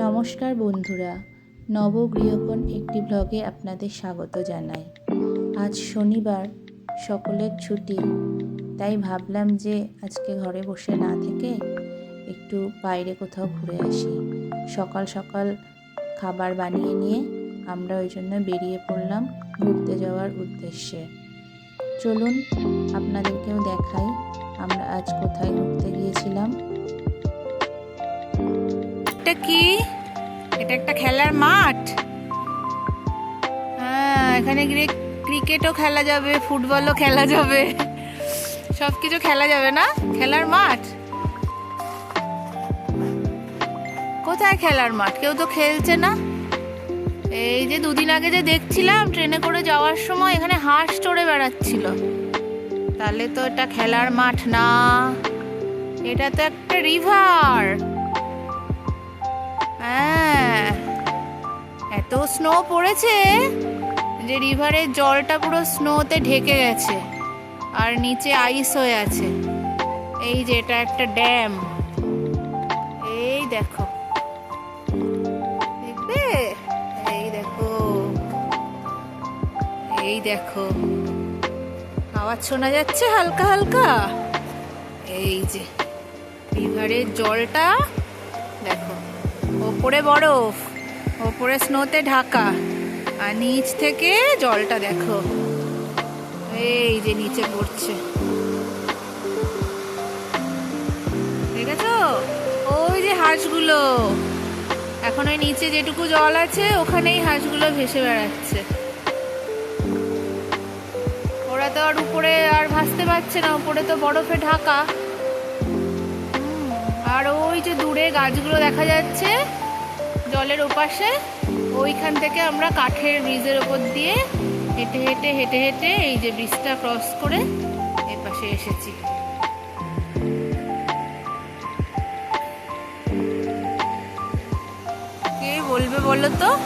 নমস্কার বন্ধুরা, নবগৃহকোণ একটি ব্লগে আপনাদের স্বাগত জানাই। আজ শনিবার, সকলের ছুটি, তাই ভাবলাম যে আজকে ঘরে বসে না থেকে একটু বাইরে কোথাও ঘুরে আসি। সকাল সকাল খাবার বানিয়ে নিয়ে আমরা ওই জন্য বেরিয়ে পড়লাম ঘুরতে যাওয়ার উদ্দেশ্যে। চলুন, আপনাদেরকেও দেখাই আমরা আজ কোথায় ঘুরতে গিয়েছিলাম। এটা কি? এটা একটা খেলার মাঠ? হ্যাঁ এখানে গ্রে- ক্রিকেটও খেলা যাবে, ফুটবলও খেলা যাবে। সব কিছু খেলা যাবে না? খেলার মাঠ? কোথায় খেলার মাঠ? কেউ তো খেলছে না। এই যে দুদিন আগে যে দেখছিলাম, ট্রেনে করে যাওয়ার সময় এখানে হাঁস চড়ে বেড়াচ্ছিল। তাহলে তো এটা খেলার মাঠ না। এটা তো একটা রিভার হ্যাঁ। এত স্নো পড়েছে যে রিভারের জলটা পুরো স্নোতে ঢেকে গেছে আর নিচে আইস হয়ে আছে। এই যে এটা একটা ড্যাম এই দেখো। দেখবে? এই দেখো। এই দেখো। আওয়াজ শোনা যাচ্ছে হালকা হালকা? এই যে রিভারের জলটা, দেখো। ওপরে বরফ, ওপরে স্নোতে ঢাকা, আর নিচ থেকে জলটা দেখো। এই যে নিচে পড়ছে। দেখেছ? ওই যে হাঁসগুলো। এখন ওই নিচে যেটুকু জল আছে, ওখানেই হাঁসগুলো ভেসে বেড়াচ্ছে। ওরা তো আর উপরে আর ভাসতে পারছে না, উপরে তো বরফে ঢাকা। আর ওই যে দূরে গাছগুলো দেখা যাচ্ছে, জলের ওপাশে, ওইখান থেকে আমরা কাঠের ব্রিজের ওপর দিয়ে হেঁটে হেঁটে হেঁটে হেঁটে এই যে ব্রিজটা ক্রস করে এর পাশে এসেছি। কে বলবে বলো তো?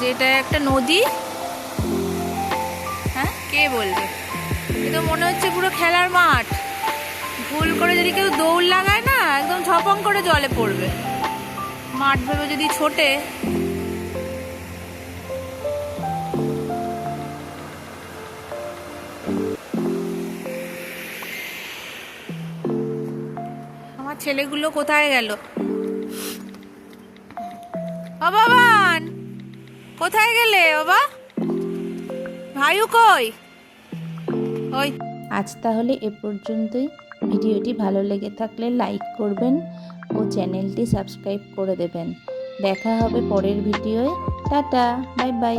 যে এটা একটা নদী। হ্যাঁ? কে বলবে? এ তো মনে হচ্ছে পুরো খেলার মাঠ। ভুল করে যদি কেউ দৌড় লাগায় ঝপং করে জলে পড়বে। মাঠ ভেবে যদি ছোটে। আমার ছেলেগুলো কোথায় গেল? ও বাবান কোথায় গেলে বাবা ভাইউ কই? ওই। আজ তাহলে এ পর্যন্তই। ভিডিওটি ভালো লেগে থাকলে লাইক করবেন ও চ্যানেলটি সাবস্ক্রাইব করে দেবেন। দেখা হবে পরের ভিডিওয়। Tata, bye bye.